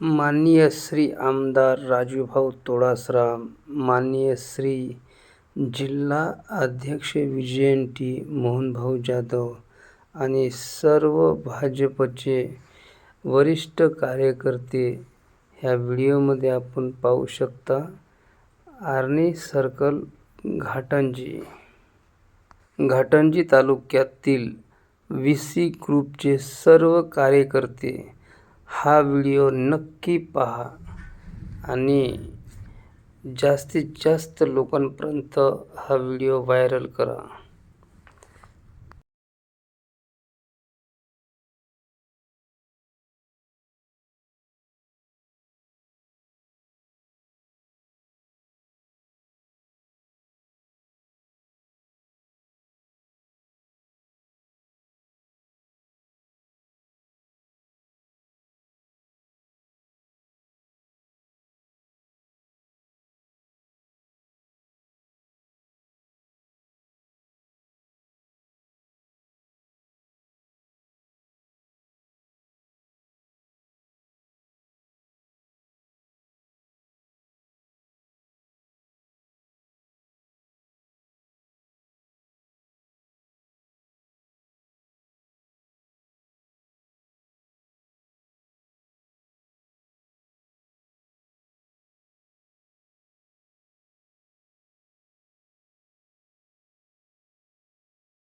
माननीय श्री आमदार राजूभाऊ तोडासराम माननीय श्री जिल्हा अध्यक्ष विजयंती मोहनभाऊ जाधव आणि सर्व भाजपचे वरिष्ठ कार्यकर्ते ह्या व्हिडिओमध्ये आपण पाहू शकता आर्णी सर्कल घाटंजी. घाटंजी तालुक्यातील व्ही सी ग्रुपचे सर्व कार्यकर्ते हा व्हिडिओ नक्की पहा आणि जास्तीत जास्त लोकांपर्यंत हा व्हिडिओ व्हायरल करा.